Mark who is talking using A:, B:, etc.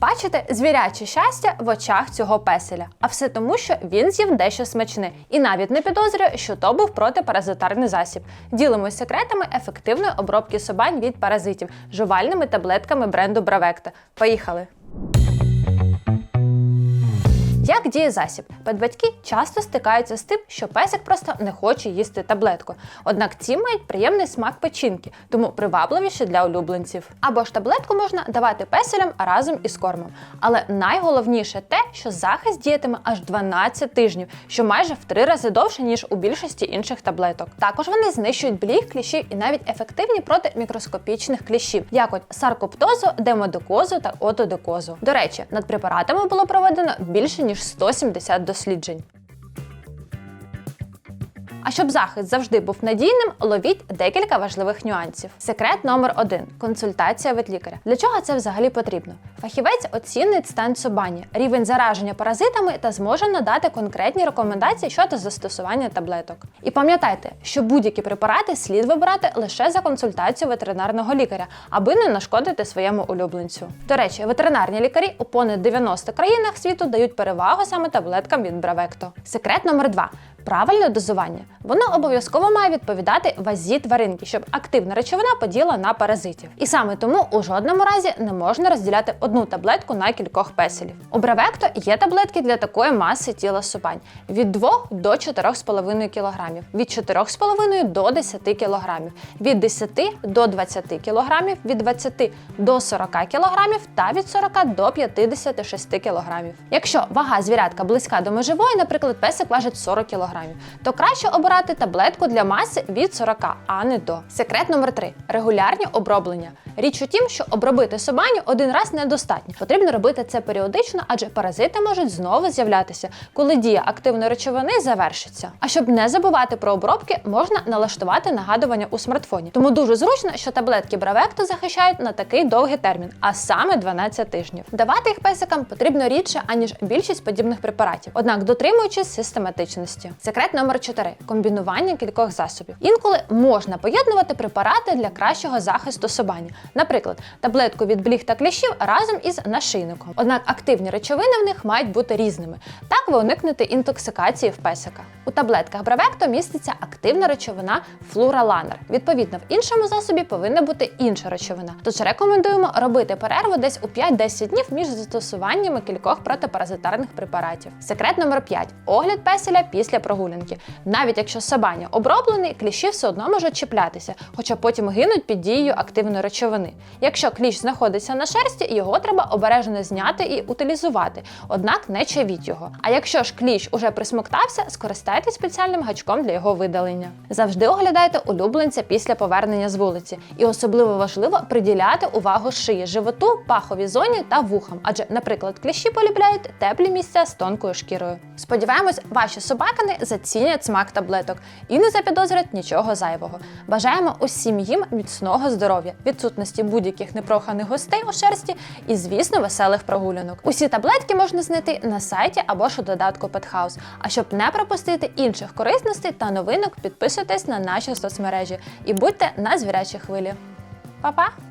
A: Бачите звіряче щастя в очах цього песеля, а все тому, що він з'їв дещо смачне і навіть не підозрює, що то був протипаразитарний засіб. Ділимось секретами ефективної обробки собань від паразитів жувальними таблетками бренду Бравекта. Поїхали! Як діє засіб? Педбатьки часто стикаються з тим, що песик просто не хоче їсти таблетку. Однак ці мають приємний смак печінки, тому привабливіші для улюбленців. Або ж таблетку можна давати песелям разом із кормом. Але найголовніше те, що захист діятиме аж 12 тижнів, що майже в три рази довше, ніж у більшості інших таблеток. Також вони знищують бліг, кліщів і навіть ефективні проти мікроскопічних кліщів, як от саркоптозу, демодокозу та отодокозу. До речі, над препаратами було проведено більше ніж 170 досліджень. А щоб захист завжди був надійним, ловіть декілька важливих нюансів. Секрет номер один консультація від лікаря. Для чого це взагалі потрібно? Фахівець оцінить стан собані, рівень зараження паразитами та зможе надати конкретні рекомендації щодо застосування таблеток. І пам'ятайте, що будь-які препарати слід вибирати лише за консультацією ветеринарного лікаря, аби не нашкодити своєму улюбленцю. До речі, ветеринарні лікарі у понад 90 країнах світу дають перевагу саме таблеткам від Бравекто. Секрет номер два. Правильне дозування. Воно обов'язково має відповідати вазі тваринки, щоб активна речовина поділа на паразитів. І саме тому у жодному разі не можна розділяти одну таблетку на кількох песелів. У Бравекто є таблетки для такої маси тіла собань від 2 до 4,5 кг, від 4,5 до 10 кг, від 10 до 20 кг, від 20 до 40 кг та від 40 до 56 кг. Якщо вага звірятка близька до межової, наприклад, песик важить 40 кг, то краще обирати таблетку для маси від 40, а не до. Секрет номер 3 регулярні оброблення. Річ у тім, що обробити собаню один раз недостатньо. Потрібно робити це періодично, адже паразити можуть знову з'являтися, коли дія активної речовини завершиться. А щоб не забувати про обробки, можна налаштувати нагадування у смартфоні. Тому дуже зручно, що таблетки Бравекто захищають на такий довгий термін, а саме 12 тижнів. Давати їх песикам потрібно рідше, аніж більшість подібних препаратів, однак дотримуючись систематичності. Секрет номер 4 комбінування кількох засобів. Інколи можна поєднувати препарати для кращого захисту собані, наприклад, таблетку від бліг та кліщів разом із нашийником. Однак активні речовини в них мають бути різними. Так ви уникнете інтоксикації в песика. У таблетках Бравекто міститься активна речовина флураланер. Відповідно, в іншому засобі повинна бути інша речовина. Тож рекомендуємо робити перерву десь у 5-10 днів між застосуваннями кількох протипаразитарних препаратів. Секрет номер 5 огляд песеля після прогулянки. Навіть якщо собаня оброблений, кліщі все одно можуть чіплятися, хоча потім гинуть під дією активної речовини. Якщо кліщ знаходиться на шерсті, його треба обережно зняти і утилізувати, однак не чавіть його. А якщо ж кліщ уже присмоктався, скористайтесь спеціальним гачком для його видалення. Завжди оглядайте улюбленця після повернення з вулиці, і особливо важливо приділяти увагу шиї, животу, паховій зоні та вухам, адже, наприклад, кліщі полюбляють теплі місця з тонкою шкірою. Сподіваємось, ваші собакани зацінять смак таблеток і не запідозрять нічого зайвого. Бажаємо усім їм міцного здоров'я, відсутності будь-яких непроханих гостей у шерсті і, звісно, веселих прогулянок. Усі таблетки можна знайти на сайті або ж у додатку Pethouse. А щоб не пропустити інших корисностей та новинок, підписуйтесь на наші соцмережі і будьте на звірячій хвилі. Па-па!